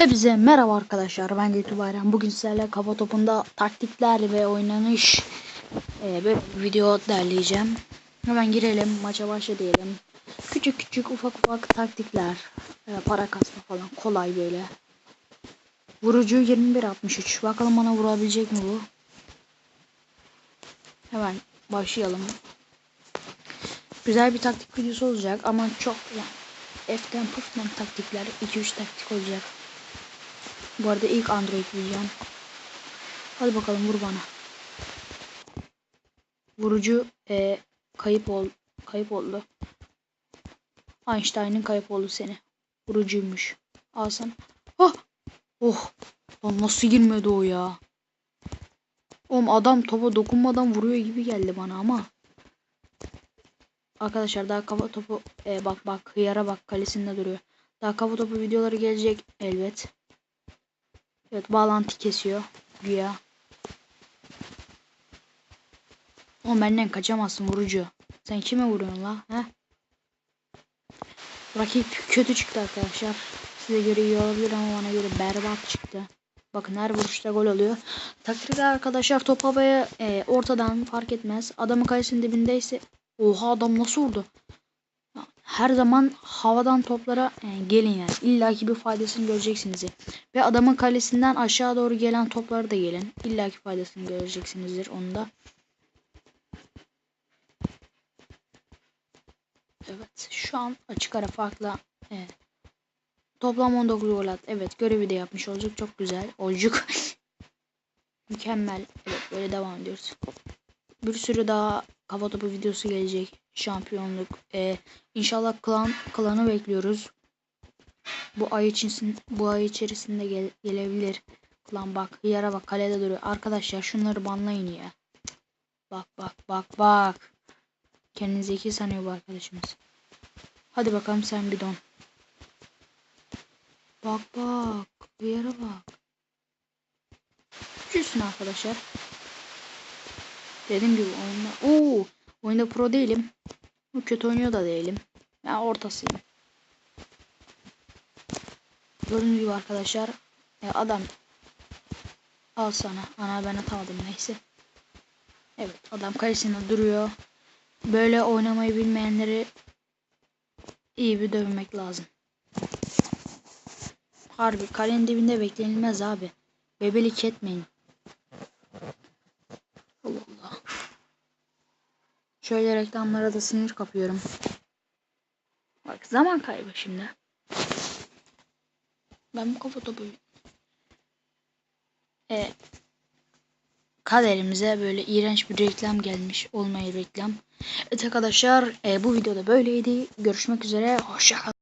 Hepinize merhaba arkadaşlar. Ben Götü. Bugün sizlerle kafa topunda taktikler ve oynanış e, bir video derleyeceğim. Hemen girelim. Maça başla diyelim. Küçük küçük ufak ufak taktikler. e, para kasma falan. Kolay böyle. Vurucu 21.63. Bakalım bana vurabilecek mi bu? Hemen başlayalım. Güzel bir taktik videosu olacak ama çok yani F'den puftan taktikler 2-3 taktik olacak. Bu arada ilk Android diyeceğim. Hadi bakalım vur bana. Vurucu e, kayıp ol kayıp oldu. Einstein'ın kayıp oldu seni. Vurucuymuş. Al sana. Oh! Oh! Lan nasıl girmedi o ya? Oğlum adam topa dokunmadan vuruyor gibi geldi bana ama. Arkadaşlar daha kafa topu e, bak bak hıyara bak kalesinde duruyor. Daha kafa topu videoları gelecek elbet. Evet bağlantı kesiyor güya. O benden kaçamazsın vurucu. Sen kime vuruyorsun la? He? Rakip kötü çıktı arkadaşlar. Size göre iyi olabilir ama bana göre berbat çıktı. Bakın her vuruşta gol oluyor. Taktikler arkadaşlar top havaya e, ortadan fark etmez. Adamın kalesinin dibindeyse oha adam nasıl vurdu? Her zaman havadan toplara yani gelin yani. illaki bir faydasını göreceksiniz. Ve adamın kalesinden aşağı doğru gelen topları da gelin. illaki faydasını göreceksinizdir onu da. Evet şu an açık ara farkla evet. Toplam 19 gol at. Evet görevi de yapmış olacak. Çok güzel. Olcuk. Mükemmel. Evet böyle devam ediyoruz. Bir sürü daha kafa topu videosu gelecek. Şampiyonluk. Ee, inşallah klan klanı bekliyoruz. Bu ay için bu ay içerisinde gel, gelebilir. Klan bak yara bak kalede duruyor. Arkadaşlar şunları banlayın ya. Bak bak bak bak. Kendini zeki sanıyor bu arkadaşımız. Hadi bakalım sen bir don. Bak bak. Yara bak. Küçülsün arkadaşlar. Dediğim gibi oyunda. Oo, oyunda pro değilim. Kötü oynuyor da değilim. Ben yani ortasıyım. Gördüğünüz gibi arkadaşlar. Ya adam al sana. Ana ben atamadım neyse. Evet adam kalesinde duruyor. Böyle oynamayı bilmeyenleri iyi bir dövmek lazım. Harbi kalenin dibinde beklenilmez abi. Bebelik etmeyin. Şöyle reklamlara da sinir kapıyorum. Bak zaman kaybı şimdi. Ben bu kafa topu e, kaderimize böyle iğrenç bir reklam gelmiş. Olmayı reklam. Evet arkadaşlar e, bu videoda böyleydi. Görüşmek üzere. Hoşçakalın.